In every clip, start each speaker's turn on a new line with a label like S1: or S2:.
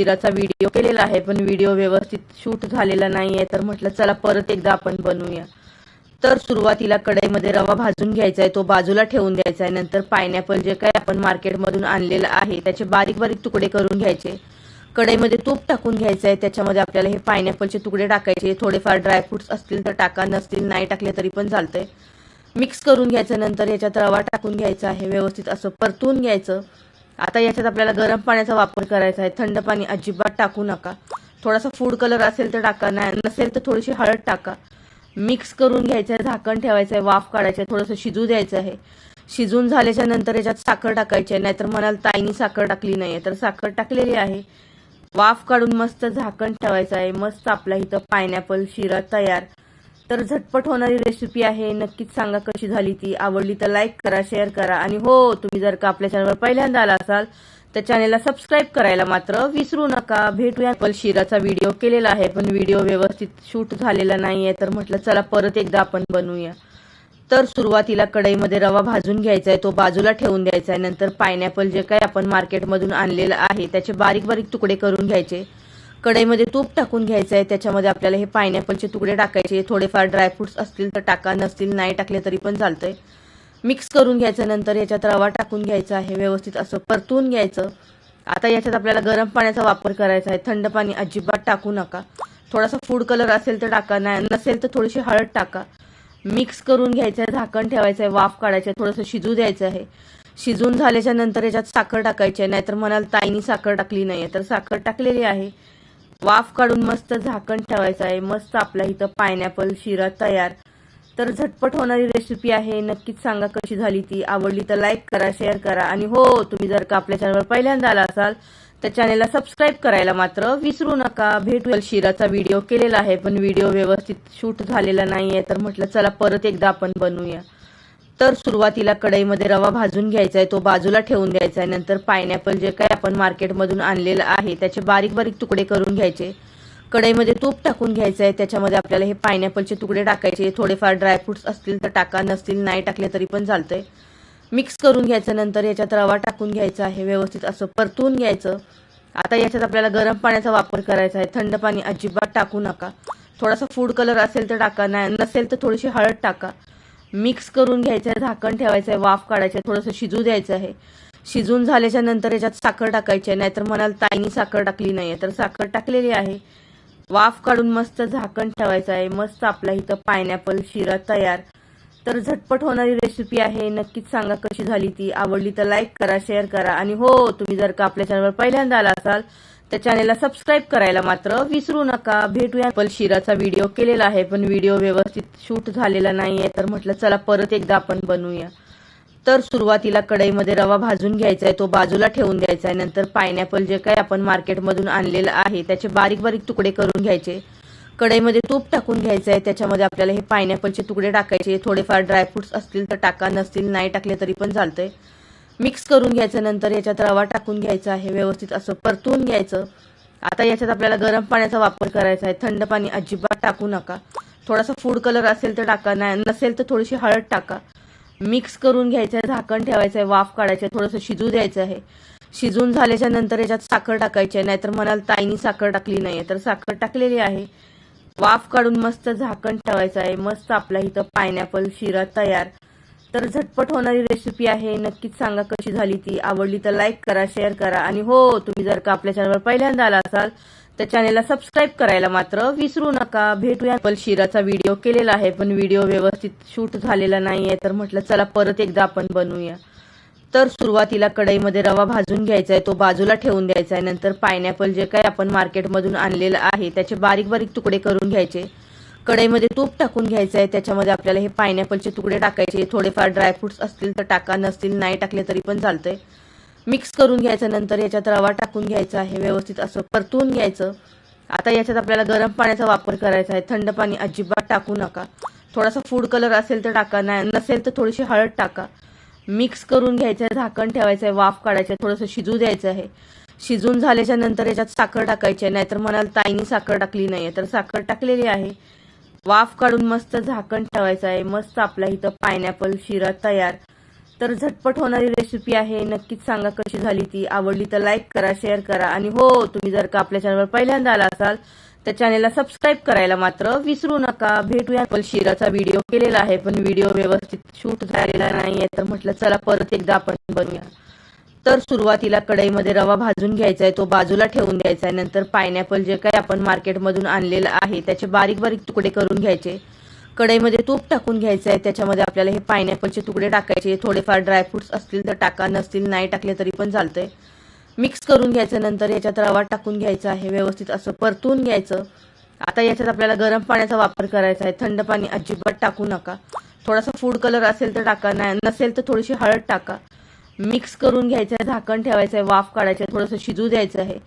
S1: शिराचा video केलेला आहे पण व्हिडिओ व्यवस्थित शूट झालेला नाही आहे तर म्हटलं चला परत एकदा आपण बनवूया. तर सुरुवातीला कढईमध्ये रवा भाजून घ्यायचा आहे तो बाजूला ठेवून द्यायचा आहे. नंतर पायनॅपल जे काही आपण मार्केटमधून आणलेलं आहे त्याचे बारीक बारीक तुकडे करून घ्यायचे. कढईमध्ये तूप टाकून घ्यायचं आहे त्याच्यामध्ये आपल्याला हे पायनॅपलचे तुकडे टाकायचे थोडेफार ड्रायफ्रुट्स असतील तर टाका नसतील नाही टाकले तरी पण चालतंय. मिक्स करून घ्यायचं नंतर याच्यात रवा टाकून घ्यायचा आहे व्यवस्थित असं परतून घ्यायचं. आता याच्यात आपल्याला गरम पाण्याचा वापर करायचा आहे. थंड पाणी अजिबात टाकू नका. थोडासा फूड कलर असेल तर टाका नाही नसेल तर थोडीशी हळद टाका. मिक्स करून घ्यायचं आहे झाकण ठेवायचं आहे वाफ काढायचं आहे थोडंसं शिजू द्यायचं आहे. शिजून झाल्याच्यानंतर याच्यात साखर टाकायची आहे नाहीतर म्हणाल ताईनी साखर टाकली नाही तर साखर टाकलेली आहे. वाफ काढून मस्त झाकण ठेवायचं आहे. मस्त आपला इथं पायनॅपल शिरा तयार. तर झटपट होणारी रेसिपी आहे. नक्कीच सांगा कशी झाली ती. आवडली तर लाईक करा शेअर करा. आणि हो तुम्ही जर का आपल्या चॅनलवर पहिल्यांदा आला असाल तर चॅनेलला सबस्क्राईब करायला मात्र विसरू नका. भेटूया पण शिराचा व्हिडिओ केलेला आहे पण व्हिडिओ व्यवस्थित शूट झालेला नाही आहे तर म्हटलं चला परत एकदा आपण बनवूया तर सुरुवातीला कढईमध्ये रवा भाजून घ्यायचा आहे तो बाजूला ठेवून द्यायचा आहे नंतर पायनॅपल जे काही आपण मार्केटमधून आणलेलं आहे त्याचे बारीक बारीक तुकडे करून घ्यायचे. कढईमध्ये तूप टाकून घ्यायचं आहे त्याच्यामध्ये आपल्याला हे पायनॅपलचे तुकडे टाकायचे. थोडेफार ड्रायफ्रुट्स असतील तर टाका. नसतील नाही टाकले तरी पण चालतंय. मिक्स करून घ्यायचं. नंतर याच्यात रवा टाकून घ्यायचा आहे. व्यवस्थित असं परतून घ्यायचं. आता याच्यात आपल्याला गरम पाण्याचा वापर करायचा आहे. थंड पाणी अजिबात टाकू नका. थोडासा फूड कलर असेल तर टाका. नाही नसेल तर थोडीशी हळद टाका. मिक्स करून घ्यायचं आहे झाकण ठेवायचं आहे वाफ काढायचं आहे थोडंसं शिजू द्यायचं आहे. शिजून झाल्याच्यानंतर याच्यात साखर टाकायची आहे. नाहीतर म्हणाल ताईनी साखर टाकली नाही तर साखर टाकलेली आहे. वाफ काढून मस्त झाकण ठेवायचं आहे. मस्त आपला इथं पायनॅपल शिरा तयार. तर झटपट होणारी रेसिपी आहे. नक्कीच सांगा कशी झाली ती. आवडली तर लाईक करा शेअर करा. आणि हो तुम्ही जर का आपल्या चॅनलवर पहिल्यांदा आला असाल तर चॅनेलला सबस्क्राईब करायला मात्र विसरू नका. भेटूया शिराचा व्हिडिओ केलेला आहे पण व्हिडिओ व्यवस्थित शूट झालेला नाहीये. तर म्हटलं चला परत एकदा आपण बनवूया. तर सुरुवातीला कढईमध्ये रवा भाजून घ्यायचा आहे तो बाजूला ठेवून द्यायचा आहे नंतर पायनॅपल जे काही आपण मार्केटमधून आणलेलं आहे त्याचे बारीक बारीक तुकडे करून घ्यायचे. कढईमध्ये तूप टाकून घ्यायचं आहे त्याच्यामध्ये आपल्याला हे पायनॅपलचे तुकडे टाकायचे. थोडेफार ड्रायफ्रुट्स असतील तर टाका नसतील नाही टाकले तरी पण चालतंय. मिक्स करून घ्यायचं नंतर याच्यात रवा टाकून घ्यायचा आहे व्यवस्थित असं परतून घ्यायचं. आता याच्यात आपल्याला गरम पाण्याचा वापर करायचा आहे थंड पाणी अजिबात टाकू नका. थोडासा फूड कलर असेल तर टाका नाही नसेल तर थोडीशी हळद टाका. मिक्स करून घ्यायचं आहे झाकण ठेवायचं आहे वाफ काढायचं आहे थोडंसं शिजू द्यायचं आहे. शिजून झाल्याच्यानंतर याच्यात साखर टाकायची आहे नाहीतर म्हणाल ताईनी साखर टाकली नाही तर साखर टाकलेली आहे. वाफ काढून मस्त झाकण ठेवायचं आहे. मस्त आपला इथं पायनॅपल शिरा तयार. तर झटपट होणारी रेसिपी आहे. नक्कीच सांगा कशी झाली ती. आवडली तर लाईक करा शेअर करा. आणि हो तुम्ही जर का आपल्या चॅनलवर पहिल्यांदा आला असाल त्या चॅनेलला सबस्क्राईब करायला मात्र विसरू नका. भेटूया पल शिराचा व्हिडिओ केलेला आहे पण व्हिडिओ व्यवस्थित शूट झालेला नाहीये. तर म्हटलं चला परत एकदा आपण बनवूया तर सुरुवातीला कढईमध्ये रवा भाजून घ्यायचा आहे तो बाजूला ठेवून द्यायचा आहे नंतर पायनॅपल जे काही आपण मार्केटमधून आणलेलं आहे त्याचे बारीक बारीक तुकडे करून घ्यायचे. कढईमध्ये तूप टाकून घ्यायचं आहे त्याच्यामध्ये आपल्याला हे पायनॅपलचे तुकडे टाकायचे. थोडेफार ड्रायफ्रुट्स असतील तर टाका. नसतील नाही टाकले तरी पण चालतंय. मिक्स करून घ्यायचं नंतर याच्यात रवा टाकून घ्यायचा आहे व्यवस्थित असं परतून घ्यायचं. आता याच्यात आपल्याला गरम पाण्याचा वापर करायचा आहे थंड पाणी अजिबात टाकू नका. थोडासा फूड कलर असेल तर टाका नाही नसेल तर थोडीशी हळद टाका. मिक्स करून घ्यायचं आहे झाकण ठेवायचं आहे वाफ काढायचं आहे थोडंसं शिजू द्यायचं आहे. शिजून झाल्याच्यानंतर याच्यात साखर टाकायची आहे नाहीतर म्हणाल ताईनी साखर टाकली नाही तर साखर टाकलेली आहे. वाफ काढून मस्त झाकण ठेवायचं आहे मस्त आपला इथं पायनॅपल शिरा तयार. तर झटपट होणारी रेसिपी आहे. नक्कीच सांगा कशी झाली ती. आवडली तर लाईक करा शेअर करा. आणि हो तुम्ही जर का आपल्या चॅनलवर पहिल्यांदा आला असाल तर चॅनेलला सबस्क्राईब करायला मात्र विसरू नका. भेटूया पण शिराचा व्हिडिओ केलेला आहे पण व्हिडिओ व्यवस्थित शूट झालेला नाहीये. तर म्हटलं चला परत एकदा आपण बनवूया. तर सुरुवातीला कढईमध्ये रवा भाजून घ्यायचा आहे तो बाजूला ठेवून द्यायचा आहे. नंतर पायनॅपल जे काही आपण मार्केटमधून आणलेलं आहे त्याचे बारीक बारीक तुकडे करून घ्यायचे. कढईमध्ये तूप टाकून घ्यायचं आहे त्याच्यामध्ये आपल्याला हे पायनॅपलचे तुकडे टाकायचे थोडेफार ड्रायफ्रुट्स असतील तर टाका नसतील नाही टाकले तरी पण चालतंय. मिक्स करून घ्यायचं नंतर याच्यात रवा टाकून घ्यायचा आहे व्यवस्थित असं परतून घ्यायचं. आता याच्यात आपल्याला गरम पाण्याचा वापर करायचा आहे थंड पाणी अजिबात टाकू नका. थोडासा फूड कलर असेल तर टाका नाही नसेल तर थोडीशी हळद टाका. मिक्स करून घ्यायचं आहे झाकण ठेवायचं आहे वाफ काढायचं आहे थोडंसं शिजू द्यायचं आहे. शिजून झाल्याच्यानंतर याच्यात साखर टाकायची आहे नाहीतर म्हणाल ताईनी साखर टाकली नाही तर साखर टाकलेली आहे. वाफ काढून मस्त झाकण ठेवायचं आहे. मस्त आपला इथं पायनॅपल शिरा तयार. तर झटपट होणारी रेसिपी आहे. नक्कीच सांगा कशी झाली ती. आवडली तर लाईक करा शेअर करा. आणि हो तुम्ही जर का आपल्या चॅनलवर पहिल्यांदा आला असाल तर चॅनेलला सबस्क्राईब करायला मात्र विसरू नका. भेटूया पण शिराचा व्हिडिओ केलेला आहे पण व्हिडिओ व्यवस्थित शूट झालेला नाहीये. तर म्हटलं चला परत एकदा आपण बनवूया. तर सुरुवातीला कढईमध्ये रवा भाजून घ्यायचा आहे तो बाजूला ठेवून द्यायचा आहे नंतर पायनॅपल जे काही आपण मार्केटमधून आणलेलं आहे त्याचे बारीक बारीक तुकडे करून घ्यायचे. कढईमध्ये तूप टाकून घ्यायचं आहे त्याच्यामध्ये आपल्याला हे पायनॅपलचे तुकडे टाकायचे. थोडेफार ड्रायफ्रुट्स असतील तर टाका नसतील नाही टाकले तरी पण चालतंय. मिक्स करून घ्यायचं नंतर याच्यात रवा टाकून घ्यायचा आहे व्यवस्थित असं परतून घ्यायचं. आता याच्यात आपल्याला गरम पाण्याचा वापर करायचा आहे थंड पाणी अजिबात टाकू नका. थोडासा फूड कलर असेल तर टाका नाही नसेल तर थोडीशी हळद टाका. मिक्स करून घ्यायचं आहे झाकण ठेवायचं आहे वाफ काढायचं आहे थोडंसं शिजू द्यायचं आहे.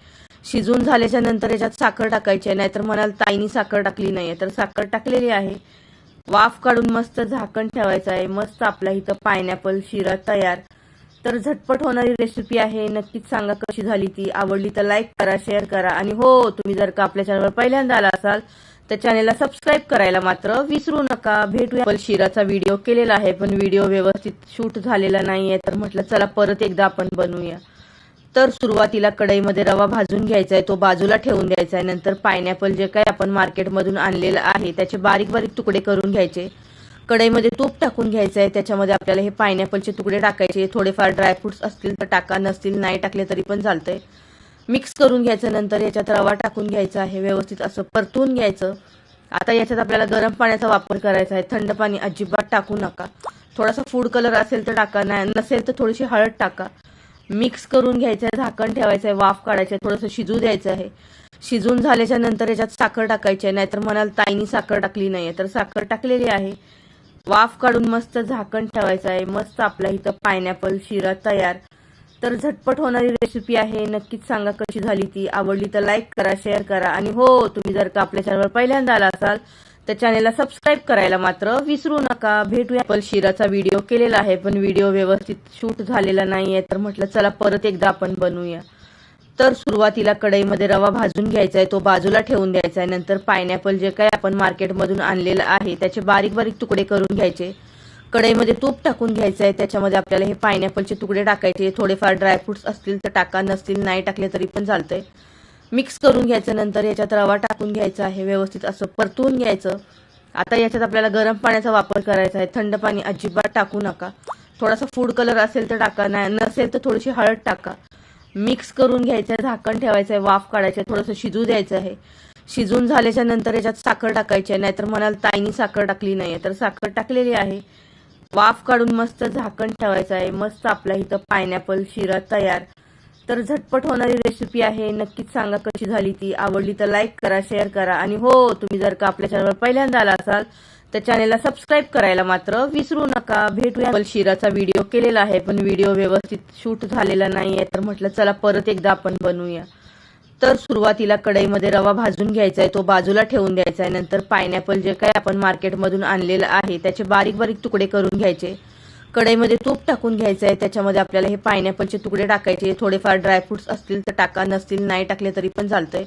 S1: शिजून झाल्याच्यानंतर याच्यात साखर टाकायची आहे नाहीतर म्हणाल ताईनी साखर टाकली नाही तर साखर टाकलेली आहे. वाफ काढून मस्त झाकण ठेवायचं आहे. मस्त आपला इथं पायनॅपल शिरा तयार. तर झटपट होणारी रेसिपी आहे. नक्कीच सांगा कशी झाली ती. आवडली तर लाईक करा शेअर करा. आणि हो तुम्ही जर का आपल्या चॅनलवर पहिल्यांदा आला असाल तर चॅनेलला सबस्क्राईब करायला मात्र विसरू नका. भेटूया. आपण शिराचा व्हिडिओ केलेला आहे पण व्हिडिओ व्यवस्थित शूट झालेला नाहीये. तर म्हटलं चला परत एकदा आपण बनवूया. तर सुरुवातीला कढईमध्ये रवा भाजून घ्यायचा आहे तो बाजूला ठेवून द्यायचा आहे. नंतर पायनॅपल जे काही आपण मार्केटमधून आणलेलं आहे त्याचे बारीक बारीक तुकडे करून घ्यायचे. कढईमध्ये तूप टाकून घ्यायचं आहे त्याच्यामध्ये आपल्याला हे पायनॅपलचे तुकडे टाकायचे. थोडेफार ड्रायफ्रुट्स असतील तर टाका नसतील नाही टाकले तरी पण चालतंय. मिक्स करून घ्यायचं नंतर याच्यात रवा टाकून घ्यायचा आहे व्यवस्थित असं परतून घ्यायचं. आता याच्यात आपल्याला गरम पाण्याचा वापर करायचा आहे थंड पाणी अजिबात टाकू नका. थोडासा फूड कलर असेल तर टाका नाही नसेल तर थोडीशी हळद टाका. मिक्स करून घ्यायचं आहे झाकण ठेवायचं आहे वाफ काढायचं आहे थोडंसं शिजू द्यायचं आहे. शिजून झाल्याच्यानंतर याच्यात साखर टाकायची आहे नाहीतर म्हणाल ताईनी साखर टाकली नाही तर साखर टाकलेली आहे. वाफ काढून मस्त झाकण ठेवायचं आहे मस्त आपला इथं पायनॅपल शिरा तयार. तर झटपट होणारी रेसिपी आहे. नक्कीच सांगा कशी झाली ती. आवडली तर लाईक करा शेअर करा. आणि हो तुम्ही जर का आपल्या चॅनलवर पहिल्यांदा आला असाल तर चॅनेलला सबस्क्राईब करायला मात्र विसरू नका. भेटूया आपण शिराचा व्हिडिओ केलेला आहे पण व्हिडिओ व्यवस्थित शूट झालेला नाहीये. तर म्हटलं चला परत एकदा आपण बनवूया तर सुरुवातीला कढईमध्ये रवा भाजून घ्यायचा आहे तो बाजूला ठेवून द्यायचा आहे नंतर पायनॅपल जे काही आपण मार्केटमधून आणलेलं आहे त्याचे बारीक बारीक तुकडे करून घ्यायचे. कढईमध्ये तूप टाकून घ्यायचं आहे त्याच्यामध्ये आपल्याला हे पायनॅपलचे तुकडे टाकायचे थोडेफार ड्रायफ्रुट्स असतील तर टाका नसतील नाही टाकले तरी पण चालतंय. मिक्स करून घ्यायचं नंतर याच्यात रवा टाकून घ्यायचा आहे व्यवस्थित असं परतून घ्यायचं. आता याच्यात आपल्याला गरम पाण्याचा वापर करायचा आहे थंड पाणी अजिबात टाकू नका. थोडासा फूड कलर असेल तर टाका नाही नसेल तर थोडीशी हळद टाका. मिक्स करून घ्यायचं आहे झाकण ठेवायचं आहे वाफ काढायचं आहे थोडंसं शिजू द्यायचं आहे. शिजून झाल्याच्यानंतर याच्यात साखर टाकायची आहे नाहीतर म्हणाल ताईनी साखर टाकली नाही तर साखर टाकलेली आहे. वाफ काढून मस्त झाकण ठेवायचं आहे. मस्त आपला इथं पायनॅपल शिरा तयार. तर झटपट होणारी रेसिपी आहे. नक्कीच सांगा कशी झाली ती. आवडली तर लाईक करा शेअर करा. आणि हो तुम्ही जर का आपल्या चॅनलवर पहिल्यांदा आला असाल तर चॅनेलला सबस्क्राईब करायला मात्र विसरू नका. भेटूया. शिराचा व्हिडिओ केलेला आहे पण व्हिडिओ व्यवस्थित शूट झालेला नाहीये. तर म्हटलं चला परत एकदा आपण बनवूया. तर सुरुवातीला कढईमध्ये रवा भाजून घ्यायचा आहे तो बाजूला ठेवून द्यायचा आहे नंतर पायनॅपल जे काही आपण मार्केटमधून आणलेलं आहे त्याचे बारीक बारीक तुकडे करून घ्यायचे. कढईमध्ये तूप टाकून घ्यायचं आहे त्याच्यामध्ये आपल्याला हे पायनॅपलचे तुकडे टाकायचे. थोडेफार ड्रायफ्रुट्स असतील तर टाका नसतील नाही टाकले तरी पण चालतंय.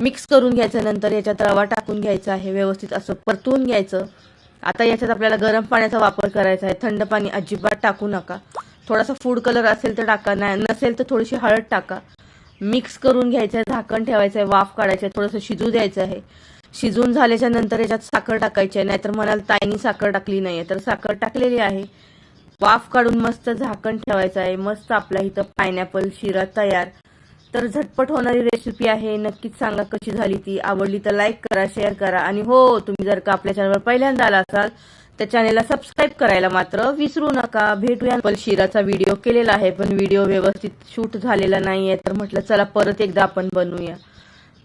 S1: मिक्स करून घ्यायचं नंतर याच्यात रवा टाकून घ्यायचा आहे व्यवस्थित असं परतून घ्यायचं. आता याच्यात आपल्याला गरम पाण्याचा वापर करायचा आहे थंड पाणी अजिबात टाकू नका. थोडासा फूड कलर असेल तर टाका नाही नसेल तर थोडीशी हळद टाका. मिक्स करून घ्यायचं आहे झाकण ठेवायचं आहे वाफ काढायचं आहे थोडंसं शिजू द्यायचं आहे. शिजून झाल्याच्यानंतर याच्यात साखर टाकायची आहे नाहीतर म्हणाल ताईनी साखर टाकली नाही तर साखर टाकलेली आहे. वाफ काढून मस्त झाकण ठेवायचं आहे. मस्त आपला इथं पायनॅपल शिरा तयार. तर झटपट होणारी रेसिपी आहे. नक्कीच सांगा कशी झाली ती. आवडली तर लाईक करा शेअर करा. आणि हो तुम्ही जर का आपल्या चॅनलवर पहिल्यांदा आला असाल तर चॅनेलला सबस्क्राईब करायला मात्र विसरू नका. भेटूया पण शिराचा व्हिडिओ केलेला आहे पण व्हिडिओ व्यवस्थित शूट झालेला नाहीये. तर म्हटलं चला परत एकदा आपण बनवूया.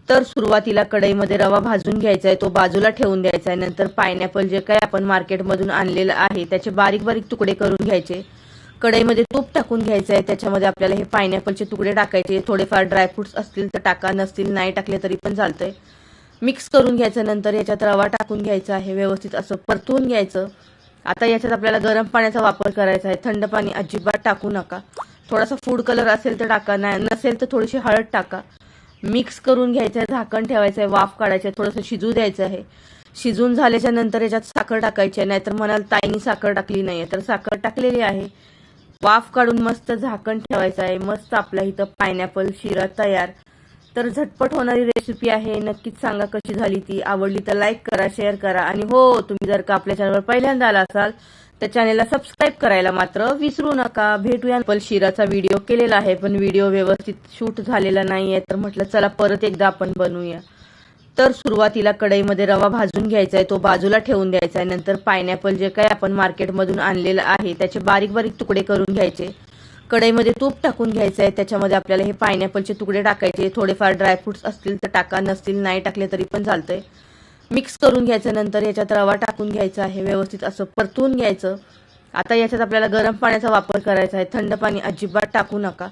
S1: तर सुरुवातीला कढईमध्ये रवा भाजून घ्यायचा आहे तो बाजूला ठेवून द्यायचा आहे नंतर पायनॅपल जे काही आपण मार्केटमधून आणलेलं आहे त्याचे बारीक बारीक तुकडे करून घ्यायचे. कढईमध्ये तूप टाकून घ्यायचं आहे त्याच्यामध्ये आपल्याला हे पायनॅपलचे तुकडे टाकायचे. थोडेफार ड्रायफ्रुट्स असतील तर टाका नसतील नाही टाकले तरी पण चालतंय. मिक्स करून घ्यायचं नंतर याच्यात रवा टाकून घ्यायचा आहे व्यवस्थित असं परतून घ्यायचं. आता याच्यात आपल्याला गरम पाण्याचा वापर करायचा आहे. थंड पाणी अजिबात टाकू नका. थोडासा फूड कलर असेल तर टाका नाही नसेल तर थोडीशी हळद टाका. मिक्स करून घ्यायचं आहे झाकण ठेवायचं आहे वाफ काढायचं आहे थोडंसं शिजू द्यायचं आहे. शिजून झाल्याच्यानंतर याच्यात साखर टाकायची आहे नाहीतर म्हणाल ताईनी साखर टाकली नाही तर साखर टाकलेली आहे. वाफ काढून मस्त झाकण ठेवायचं आहे. मस्त आपल्या इथं पायनॅपल शिरा तयार. तर झटपट होणारी रेसिपी आहे. नक्कीच सांगा कशी झाली ती. आवडली तर लाईक करा शेअर करा. आणि हो तुम्ही जर का आपल्या चॅनलवर पहिल्यांदा आला असाल तर चॅनेलला सबस्क्राईब करायला मात्र विसरू नका. भेटूया पल शिराचा व्हिडिओ केलेला आहे पण व्हिडिओ व्यवस्थित शूट झालेला नाहीये. तर म्हटलं चला परत एकदा आपण बनवूया. तर सुरुवातीला कढईमध्ये रवा भाजून घ्यायचा आहे तो बाजूला ठेवून द्यायचा आहे नंतर पायनॅपल जे काही आपण मार्केटमधून आणलेलं आहे त्याचे बारीक बारीक तुकडे करून घ्यायचे. कढईमध्ये तूप टाकून घ्यायचं आहे त्याच्यामध्ये आपल्याला हे पायनॅपलचे तुकडे टाकायचे. थोडेफार ड्रायफ्रुट्स असतील तर टाका नसतील नाही टाकले तरी पण चालतंय. मिक्स करून घ्यायचं नंतर याच्यात रवा टाकून घ्यायचा आहे व्यवस्थित असं परतून घ्यायचं. आता याच्यात आपल्याला गरम पाण्याचा वापर करायचा आहे थंड पाणी अजिबात टाकू नका.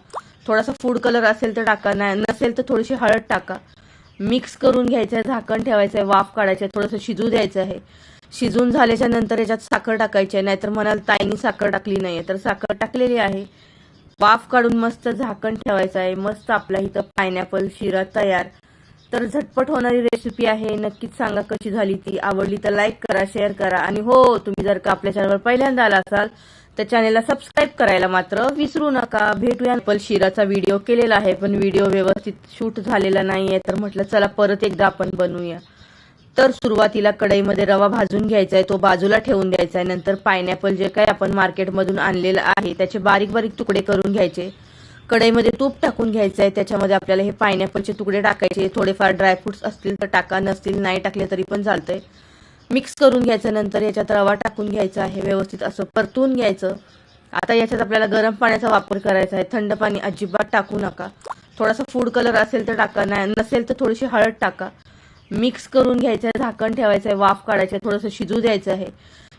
S1: थोडासा फूड कलर असेल तर टाका नाही नसेल तर थोडीशी हळद टाका. मिक्स करून घ्यायचं आहे झाकण ठेवायचं आहे वाफ काढायचं आहे थोडंसं शिजू द्यायचं आहे. शिजून झाल्याच्यानंतर याच्यात साखर टाकायची आहे नाहीतर म्हणाल ताईनी साखर टाकली नाही तर साखर टाकलेली आहे. वाफ काढून मस्त झाकण ठेवायचं आहे मस्त आपल्या इथं पायनॅपल शिरा तयार. तर झटपट होणारी रेसिपी आहे. नक्कीच सांगा कशी झाली ती. आवडली तर लाईक करा शेअर करा. आणि हो तुम्ही जर का आपल्या चॅनलवर पहिल्यांदा आला असाल तर चॅनेलला सबस्क्राईब करायला मात्र विसरू नका. भेटूया पण शिराचा व्हिडिओ केलेला आहे पण व्हिडिओ व्यवस्थित शूट झालेला नाहीये. तर म्हटलं चला परत एकदा आपण बनवूया तर सुरुवातीला कढईमध्ये रवा भाजून घ्यायचा आहे तो बाजूला ठेवून द्यायचा आहे नंतर पायनॅपल जे काही आपण मार्केटमधून आणलेलं आहे त्याचे बारीक बारीक तुकडे करून घ्यायचे. कढईमध्ये तूप टाकून घ्यायचं आहे त्याच्यामध्ये आपल्याला हे पायनॅपलचे तुकडे टाकायचे थोडेफार ड्रायफ्रुट्स असतील तर टाका नसतील नाही टाकले तरी पण चालतंय. मिक्स करून घ्यायचं नंतर याच्यात रवा टाकून घ्यायचा आहे व्यवस्थित असं परतून घ्यायचं. आता याच्यात आपल्याला गरम पाण्याचा वापर करायचा आहे थंड पाणी अजिबात टाकू नका. थोडासा फूड कलर असेल तर टाका नाही नसेल तर थोडीशी हळद टाका. मिक्स करून घ्यायचं आहे झाकण ठेवायचं आहे वाफ काढायचं आहे थोडंसं शिजू द्यायचं आहे.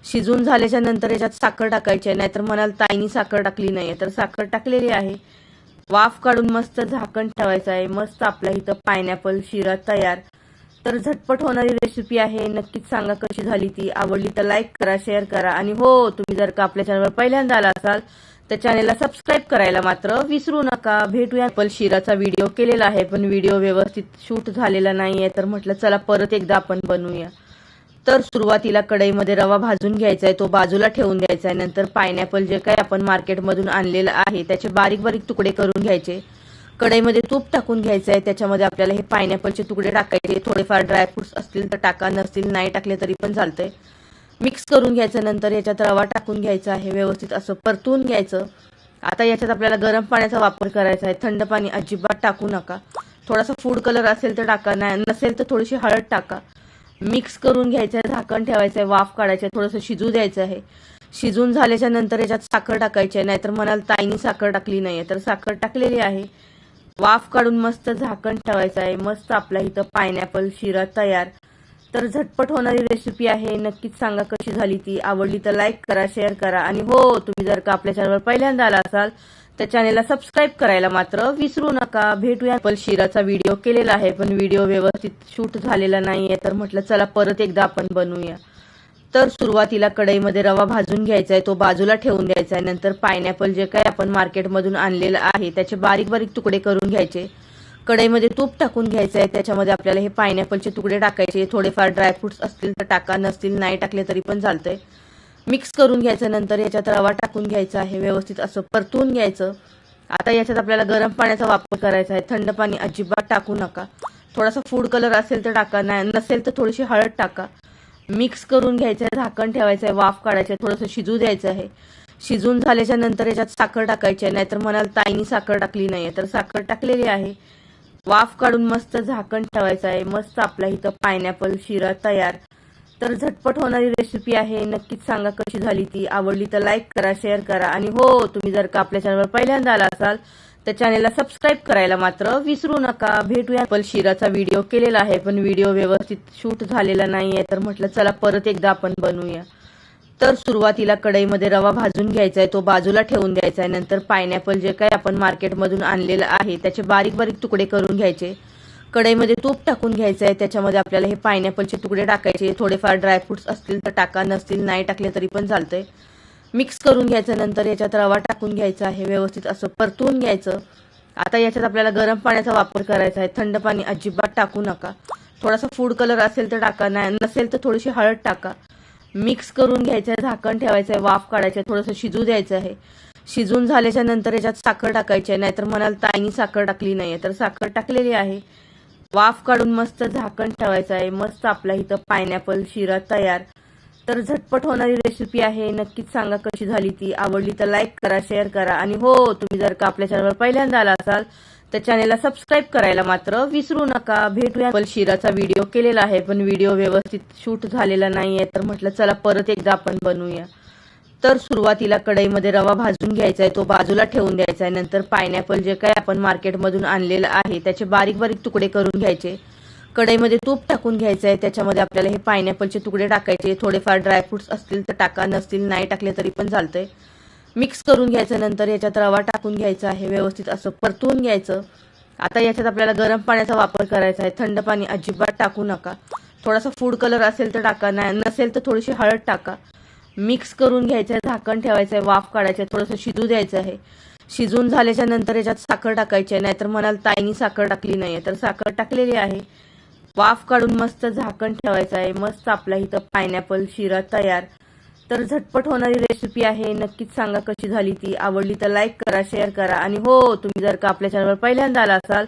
S1: शिजून झाल्याच्यानंतर याच्यात साखर टाकायची आहे नाहीतर म्हणाल ताईनी साखर टाकली नाही तर साखर टाकलेली आहे. वाफ काढून मस्त झाकण ठेवायचं आहे. मस्त आपल्या इथं पायनॅपल शिरा तयार. तर झटपट होणारी रेसिपी आहे. नक्कीच सांगा कशी झाली ती. आवडली तर लाईक करा शेअर करा. आणि हो तुम्ही जर का आपल्या चॅनलवर पहिल्यांदा आला असाल तर चॅनेलला सबस्क्राईब करायला मात्र विसरू नका. भेटूया पल शिराचा व्हिडिओ केलेला आहे पण व्हिडिओ व्यवस्थित शूट झालेला नाहीये. तर म्हटलं चला परत एकदा आपण बनवूया. तर सुरुवातीला कढईमध्ये रवा भाजून घ्यायचा आहे तो बाजूला ठेवून द्यायचा आहे नंतर पायनॅपल जे काही आपण मार्केटमधून आणलेलं आहे त्याचे बारीक बारीक तुकडे करून घ्यायचे. कढईमध्ये तूप टाकून घ्यायचं आहे त्याच्यामध्ये आपल्याला हे पायनॅपलचे तुकडे टाकायचे. थोडेफार ड्रायफ्रुट्स असतील तर टाका नसतील नाही टाकले तरी पण चालतंय. मिक्स करून घ्यायचं नंतर याच्यात रवा टाकून घ्यायचा आहे व्यवस्थित असं परतून घ्यायचं. आता याच्यात आपल्याला गरम पाण्याचा वापर करायचा आहे थंड पाणी अजिबात टाकू नका. थोडासा फूड कलर असेल तर टाका नाही नसेल तर थोडीशी हळद टाका. मिक्स करून घ्यायचं आहे झाकण ठेवायचं आहे वाफ काढायचं आहे थोडंसं शिजू द्यायचं आहे. शिजून झाल्याच्यानंतर याच्यात साखर टाकायची आहे नाहीतर म्हणाल ताईनी साखर टाकली नाही तर साखर टाकलेली आहे. वाफ काढून मस्त झाकण ठेवायचं आहे. मस्त आपल्या इथं पायनॅपल शिरा तयार. तर झटपट होणारी रेसिपी आहे. नक्कीच सांगा कशी झाली ती. आवडली तर लाईक करा शेअर करा. आणि हो तुम्ही जर का आपल्या चॅनलवर पहिल्यांदा आला असाल तर चॅनेलला सबस्क्राईब करायला मात्र विसरू नका. भेटूया पण शिराचा व्हिडिओ केलेला आहे पण व्हिडिओ व्यवस्थित शूट झालेला नाहीये. तर म्हटलं चला परत एकदा आपण बनवूया. तर सुरुवातीला कढईमध्ये रवा भाजून घ्यायचा आहे. तो बाजूला ठेवून द्यायचा आहे. नंतर पायनॅपल जे काही आपण मार्केटमधून आणलेलं आहे त्याचे बारीक बारीक तुकडे करून घ्यायचे. कढईमध्ये तूप टाकून घ्यायचं आहे. त्याच्यामध्ये आपल्याला हे पायनॅपलचे तुकडे टाकायचे. थोडेफार ड्रायफ्रुट्स असतील तर टाका. नसतील नाही टाकले तरी पण चालतंय. मिक्स करून घ्यायचं नंतर याच्यात रवा टाकून घ्यायचा आहे व्यवस्थित असं परतून घ्यायचं. आता याच्यात आपल्याला गरम पाण्याचा वापर करायचा आहे थंड पाणी अजिबात टाकू नका. थोडासा फूड कलर असेल तर टाका नाही नसेल तर थोडीशी हळद टाका. मिक्स करून घ्यायचं आहे झाकण ठेवायचं आहे वाफ काढायचं आहे थोडंसं शिजू द्यायचं आहे. शिजून झाल्याच्यानंतर याच्यात साखर टाकायची आहे नाहीतर म्हणाल ताईनी साखर टाकली नाही तर साखर टाकलेली आहे. वाफ काढून मस्त झाकण ठेवायचं आहे मस्त आपल्या इथं पायनॅपल शिरा तयार. तर झटपट होणारी रेसिपी आहे. नक्कीच सांगा कशी झाली ती. आवडली तर लाईक करा शेअर करा. आणि हो तुम्ही जर का आपल्या चॅनलवर पहिल्यांदा आला असाल तर चॅनेलला सबस्क्राईब करायला मात्र विसरू नका. भेटूया. पण शिराचा व्हिडिओ केलेला आहे पण व्हिडिओ व्यवस्थित शूट झालेला नाहीये. तर म्हटलं चला परत एकदा आपण बनवूया. तर सुरुवातीला कढईमध्ये रवा भाजून घ्यायचा आहे तो बाजूला ठेवून द्यायचा आहे नंतर पायनॅपल जे काही आपण मार्केटमधून आणलेलं आहे त्याचे बारीक बारीक तुकडे करून घ्यायचे. कढईमध्ये तूप टाकून घ्यायचं आहे त्याच्यामध्ये आपल्याला हे पायनॅपलचे तुकडे टाकायचे थोडेफार ड्रायफ्रुट्स असतील तर टाका नसतील नाही टाकले तरी पण चालतंय. मिक्स करून घ्यायचं नंतर याच्यात रवा टाकून घ्यायचा आहे व्यवस्थित असं परतून घ्यायचं. आता याच्यात आपल्याला गरम पाण्याचा वापर करायचा आहे थंड पाणी अजिबात टाकू नका. थोडासा फूड कलर असेल तर टाका नाही नसेल तर थोडीशी हळद टाका. मिक्स करून घ्यायचं आहे झाकण ठेवायचं आहे वाफ काढायचं आहे थोडंसं शिजू द्यायचं आहे. शिजून झाल्याच्यानंतर याच्यात साखर टाकायची आहे नाहीतर म्हणाल ताईनी साखर टाकली नाहीये तर साखर टाकलेली आहे. वाफ काढून मस्त झाकण ठेवायचं आहे. मस्त आपला इथं पायनॅपल शिरा तयार. तर झटपट होणारी रेसिपी आहे. नक्कीच सांगा कशी झाली ती. आवडली तर लाईक करा शेअर करा. आणि हो तुम्ही जर का आपल्या चॅनलवर पहिल्यांदा आला असाल तर चॅनेलला सबस्क्राईब करायला मात्र विसरू नका. भेटूया शिराचा व्हिडिओ केलेला आहे पण व्हिडिओ व्यवस्थित शूट झालेला नाहीये. तर म्हटलं चला परत एकदा आपण बनवूया. तर सुरुवातीला कढईमध्ये रवा भाजून घ्यायचा आहे तो बाजूला ठेवून द्यायचा आहे नंतर पायनॅपल जे काय आपण मार्केटमधून आणलेलं आहे त्याचे बारीक बारीक तुकडे करून घ्यायचे. कढईमध्ये तूप टाकून घ्यायचं आहे त्याच्यामध्ये आपल्याला हे पायनॅपलचे तुकडे टाकायचे. थोडेफार ड्रायफ्रुट्स असतील तर टाका नसतील नाही टाकले तरी पण चालतंय. मिक्स करून घ्यायचं नंतर याच्यात रवा टाकून घ्यायचा आहे व्यवस्थित असं परतून घ्यायचं. आता याच्यात आपल्याला गरम पाण्याचा वापर करायचा आहे थंड पाणी अजिबात टाकू नका. थोडासा फूड कलर असेल तर टाका नाही नसेल तर थोडीशी हळद टाका. मिक्स करून घ्यायचं आहे झाकण ठेवायचं आहे वाफ काढायचं आहे थोडंसं शिजू द्यायचं आहे. शिजून झाल्याच्यानंतर याच्यात साखर टाकायची आहे नाहीतर म्हणाल ताईनी साखर टाकली नाहीये. तर साखर टाकलेली आहे. वाफ काढून मस्त झाकण ठेवायचं आहे. मस्त आपला इथं पायनॅपल शिरा तयार. तर झटपट होणारी रेसिपी आहे. नक्कीच सांगा कशी झाली ती. आवडली तर लाईक करा शेअर करा. आणि हो तुम्ही जर का आपल्या चॅनलवर पहिल्यांदा आला असाल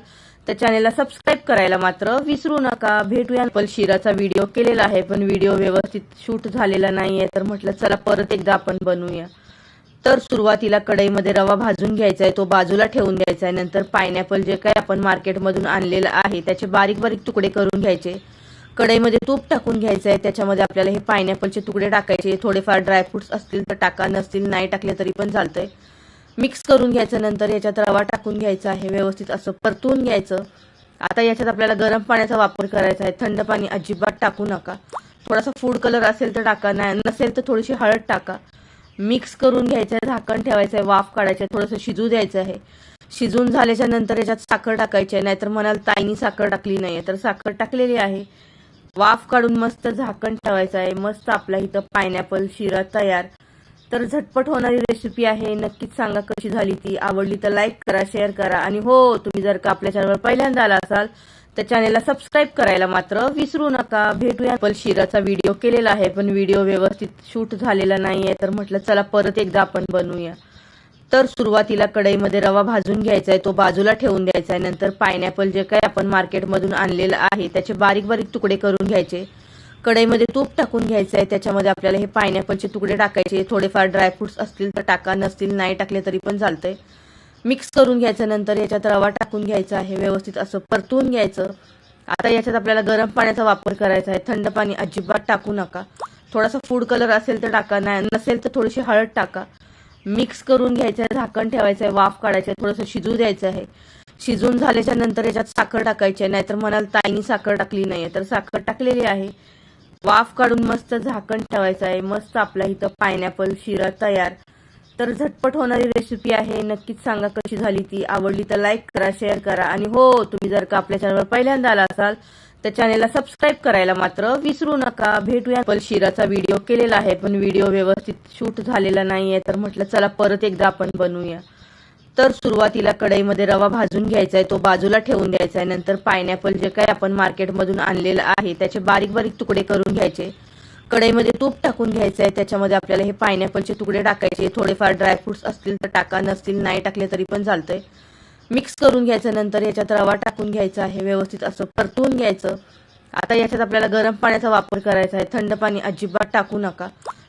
S1: तर चॅनेलला सबस्क्राईब करायला मात्र विसरू नका. भेटूया पण शिराचा व्हिडिओ केलेला आहे पण व्हिडिओ व्यवस्थित शूट झालेला नाहीये. तर म्हटलं चला परत एकदा आपण बनवूया तर सुरुवातीला कढईमध्ये रवा भाजून घ्यायचा आहे तो बाजूला ठेवून द्यायचा आहे नंतर पायनॅपल जे काय आपण मार्केटमधून आणलेलं आहे त्याचे बारीक बारीक तुकडे करून घ्यायचे. कढईमध्ये तूप टाकून घ्यायचं आहे त्याच्यामध्ये आपल्याला हे पायनॅपलचे तुकडे टाकायचे. थोडेफार ड्रायफ्रुट्स असतील तर टाका नसतील नाही टाकले तरी पण चालतंय. मिक्स करून घ्यायचं नंतर याच्यात रवा टाकून घ्यायचा आहे व्यवस्थित असं परतून घ्यायचं. आता याच्यात आपल्याला गरम पाण्याचा वापर करायचा आहे. थंड पाणी अजिबात टाकू नका. थोडासा फूड कलर असेल तर टाका नाही नसेल तर थोडीशी हळद टाका. मिक्स करून घ्यायचं आहे झाकण ठेवायचं आहे वाफ काढायचं आहे थोडंसं शिजू द्यायचं आहे. शिजून झाल्याच्यानंतर याच्यात साखर टाकायची आहे नाहीतर म्हणाल ताईनी साखर टाकली नाहीये तर साखर टाकलेली आहे. वाफ काढून मस्त झाकण ठेवायचं आहे मस्त आपला इथं पायनॅपल शिरा तयार. तर झटपट होणारी रेसिपी आहे. नक्कीच सांगा कशी झाली ती. आवडली तर लाईक करा शेअर करा. आणि हो तुम्ही जर का आपल्या चॅनलवर पहिल्यांदा आला असाल तर चॅनेलला सबस्क्राईब करायला मात्र विसरू नका. भेटूया. पण शिराचा व्हिडिओ केलेला आहे पण व्हिडिओ व्यवस्थित शूट झालेला नाहीये. तर म्हटलं चला परत एकदा आपण बनवूया. तर सुरुवातीला कढईमध्ये रवा भाजून घ्यायचा आहे तो बाजूला ठेवून द्यायचा आहे नंतर पायनॅपल जे काही आपण मार्केटमधून आणलेलं आहे त्याचे बारीक बारीक तुकडे करून घ्यायचे. कढईमध्ये तूप टाकून घ्यायचं आहे त्याच्यामध्ये आपल्याला हे पायनॅपलचे तुकडे टाकायचे. थोडेफार ड्रायफ्रुट्स असतील तर टाका. नसतील नाही टाकले तरी पण चालतंय. मिक्स करून घ्यायचं. नंतर याच्यात रवा टाकून घ्यायचा आहे. व्यवस्थित असं परतून घ्यायचं. आता याच्यात आपल्याला गरम पाण्याचा वापर करायचा आहे. थंड पाणी अजिबात टाकू नका. थोडासा फूड कलर असेल तर टाका. नाही नसेल तर थोडीशी हळद टाका. मिक्स करून घ्यायचं आहे झाकण ठेवायचं आहे वाफ काढायचं आहे थोडंसं शिजू द्यायचं आहे. शिजून झाल्याच्यानंतर याच्यात साखर टाकायची आहे. नाहीतर म्हणाल ताईनी साखर टाकली नाहीये. तर साखर टाकलेली आहे. वाफ काढून मस्त झाकण ठेवायचं आहे. मस्त आपला इथं पायनॅपल शिरा तयार. तर झटपट होणारी रेसिपी आहे. नक्कीच सांगा कशी झाली ती. आवडली तर लाईक करा शेअर करा. आणि हो तुम्ही जर का आपल्या चॅनलवर पहिल्यांदा आला असाल तर चॅनेलला सबस्क्राईब करायला मात्र विसरू नका. भेटूया पण शिराचा व्हिडिओ केलेला आहे पण व्हिडिओ व्यवस्थित शूट झालेला नाहीये. तर म्हटलं चला परत एकदा आपण बनवूया. तर सुरुवातीला कढईमध्ये रवा भाजून घ्यायचा आहे तो बाजूला ठेवून द्यायचा आहे नंतर पायनॅपल जे काही आपण मार्केटमधून आणलेलं आहे त्याचे बारीक बारीक तुकडे करून घ्यायचे. कढईमध्ये तूप टाकून घ्यायचं आहे त्याच्यामध्ये आपल्याला हे पायनॅपलचे तुकडे टाकायचे. थोडेफार ड्रायफ्रुट्स असतील तर टाका नसतील नाही टाकले तरी पण चालतंय. मिक्स करून घ्यायचं नंतर याच्यात रवा टाकून घ्यायचा आहे व्यवस्थित असं परतून घ्यायचं. आता याच्यात आपल्याला गरम पाण्याचा वापर करायचा आहे थंड पाणी अजिबात टाकू नका.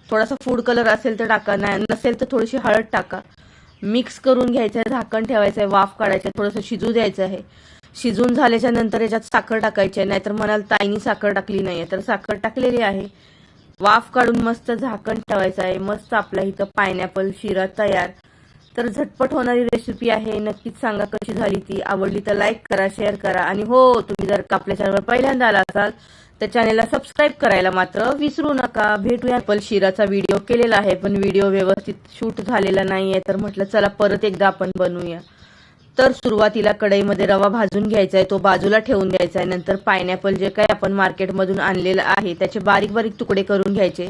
S1: थोडासा फूड कलर असेल तर टाका नाही नसेल तर थोडीशी हळद टाका. मिक्स करून घ्यायचं आहे झाकण ठेवायचं आहे वाफ काढायचं आहे थोडंसं शिजू द्यायचं आहे शिजून झाल्याच्यानंतर याच्यात साखर टाकायची आहे नाहीतर म्हणाल ताईनी साखर टाकली नाहीये. तर साखर टाकलेली आहे. वाफ काढून मस्त झाकण ठेवायचं आहे. मस्त आपला इथं पायनॅपल शिरा तयार. तर झटपट होणारी रेसिपी आहे. नक्कीच सांगा कशी झाली ती. आवडली तर लाईक करा शेअर करा. आणि हो तुम्ही जर का आपल्या चॅनलवर पहिल्यांदा आला असाल तर चॅनेलला सबस्क्राईब करायला मात्र विसरू नका. भेटूया पल शिराचा व्हिडिओ केलेला आहे पण व्हिडिओ व्यवस्थित शूट झालेला नाहीये. तर म्हटलं चला परत एकदा आपण बनवूया. तर सुरुवातीला कढईमध्ये रवा भाजून घ्यायचा आहे तो बाजूला ठेवून द्यायचा आहे. नंतर पायनॅपल जे काही आपण मार्केटमधून आणलेलं आहे त्याचे बारीक बारीक तुकडे करून घ्यायचे.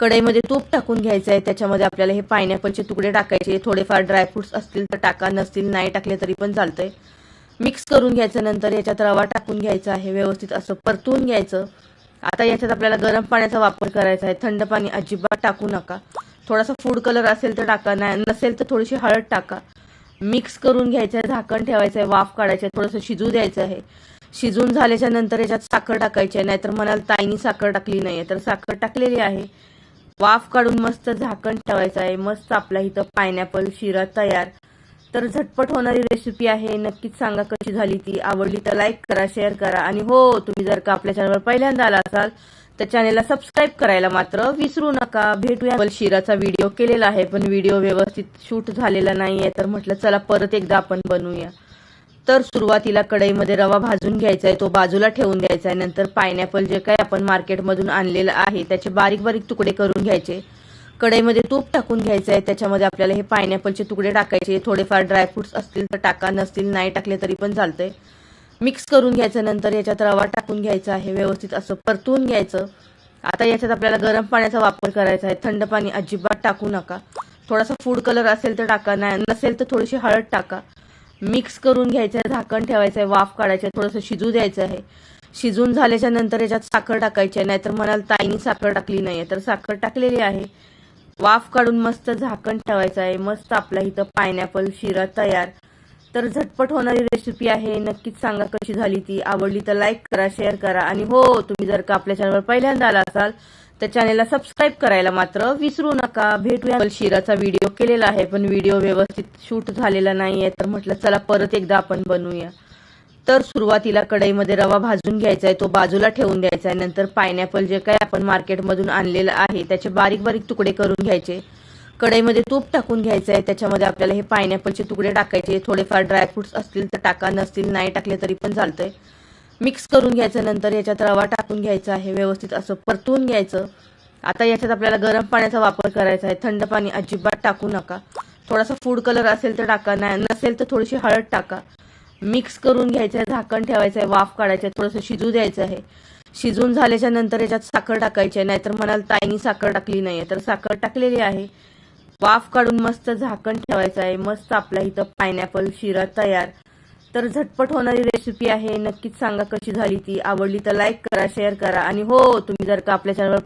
S1: कढईमध्ये तूप टाकून घ्यायचं आहे त्याच्यामध्ये आपल्याला हे पायनॅपलचे तुकडे टाकायचे. थोडेफार ड्रायफ्रुट्स असतील तर टाका नसतील नाही टाकले तरी पण चालतंय. मिक्स करून घ्यायचं नंतर याच्यात रवा टाकून घ्यायचा आहे व्यवस्थित असं परतून घ्यायचं. आता याच्यात आपल्याला गरम पाण्याचा वापर करायचा आहे थंड पाणी अजिबात टाकू नका. थोडासा फूड कलर असेल तर टाका नाही नसेल तर थोडीशी हळद टाका. मिक्स करून घ्यायचं आहे झाकण ठेवायचं आहे वाफ काढायचं आहे थोडंसं शिजू द्यायचं आहे. शिजून झाल्याच्यानंतर याच्यात साखर टाकायची आहे नाहीतर म्हणाल ताईनी साखर टाकली नाही तर साखर टाकलेली आहे. वाफ काढून मस्त झाकण ठेवायचं आहे मस्त आपला इथं पायनॅपल शिरा तयार. तर झटपट होणारी रेसिपी आहे. नक्कीच सांगा कशी झाली ती. आवडली तर लाईक करा शेअर करा. आणि हो तुम्ही जर का आपल्या चॅनलवर पहिल्यांदा आला असाल तर चॅनेलला सबस्क्राईब करायला मात्र विसरू नका. भेटूया शिराचा व्हिडिओ केलेला आहे पण व्हिडिओ व्यवस्थित शूट झालेला नाहीये. तर म्हटलं चला परत एकदा आपण बनवूया. तर सुरुवातीला कढईमध्ये रवा भाजून घ्यायचा आहे तो बाजूला ठेवून द्यायचा आहे नंतर पायनॅपल जे काही आपण मार्केटमधून आणलेलं आहे त्याचे बारीक बारीक तुकडे करून घ्यायचे. कढईमध्ये तूप टाकून घ्यायचं आहे त्याच्यामध्ये आपल्याला हे पायनॅपलचे तुकडे टाकायचे. थोडेफार ड्रायफ्रुट्स असतील तर टाका. नसतील नाही टाकले तरी पण चालतंय. मिक्स करून घ्यायचं. नंतर याच्यात रवा टाकून घ्यायचा आहे. व्यवस्थित असं परतून घ्यायचं. आता याच्यात आपल्याला गरम पाण्याचा वापर करायचा आहे. थंड पाणी अजिबात टाकू नका. थोडासा फूड कलर असेल तर टाका. नाही नसेल तर थोडीशी हळद टाका. मिक्स करून घ्यायचं आहे झाकण ठेवायचं आहे वाफ काढायचं आहे थोडंसं शिजू द्यायचं आहे. शिजून झाल्याच्यानंतर याच्यात साखर टाकायची आहे. नाहीतर म्हणाल ताईनी साखर टाकली नाही तर साखर टाकलेली आहे. वाफ काढून मस्त झाकण ठेवायचं आहे. मस्त आपला इथं पायनॅपल शिरा तयार. तर झटपट होणारी रेसिपी आहे. नक्कीच सांगा कशी झाली ती. आवडली तर लाईक करा शेअर करा. आणि हो तुम्ही जर का आपल्या चॅनलवर पहिल्यांदा आला असाल तर चॅनलला सबस्क्राईब करायला मात्र विसरू नका. भेटूया शिराचा व्हिडिओ केलेला आहे पण व्हिडिओ व्यवस्थित शूट झालेला नाहीये. तर म्हटलं चला परत एकदा आपण बनवूया. तर सुरुवातीला कढईमध्ये रवा भाजून घ्यायचा आहे तो बाजूला ठेवून द्यायचा आहे नंतर पायनॅपल जे काही आपण मार्केटमधून आणलेलं आहे त्याचे बारीक बारीक तुकडे करून घ्यायचे. कढईमध्ये तूप टाकून घ्यायचं आहे त्याच्यामध्ये आपल्याला हे पायनॅपलचे तुकडे टाकायचे. थोडेफार ड्रायफ्रुट्स असतील तर टाका नसतील नाही टाकले तरी पण चालतंय. मिक्स करून घ्यायचं नंतर याच्यात रवा टाकून घ्यायचा आहे व्यवस्थित असं परतून घ्यायचं. आता याच्यात आपल्याला गरम पाण्याचा वापर करायचा आहे थंड पाणी अजिबात टाकू नका. थोडासा फूड कलर असेल तर टाका नाही नसेल तर थोडीशी हळद टाका. मिक्स करून घ्यायचं आहे झाकण ठेवायचं आहे वाफ काढायचं आहे थोडंसं शिजू द्यायचं आहे. शिजून झाल्याच्यानंतर याच्यात साखर टाकायची आहे नाहीतर म्हणाल ताईनी साखर टाकली नाही तर साखर टाकलेली आहे. वाफ काढून मस्त झाकण ठेवायचं आहे मस्त आपला इथं पायनॅपल शिरा तयार. तर झटपट होणारी रेसिपी आहे नक्कीच सांगा कशी झाली ती. आवडली तर लाईक करा शेअर करा. आणि हो तुम्ही जर का आपल्या चॅनलवर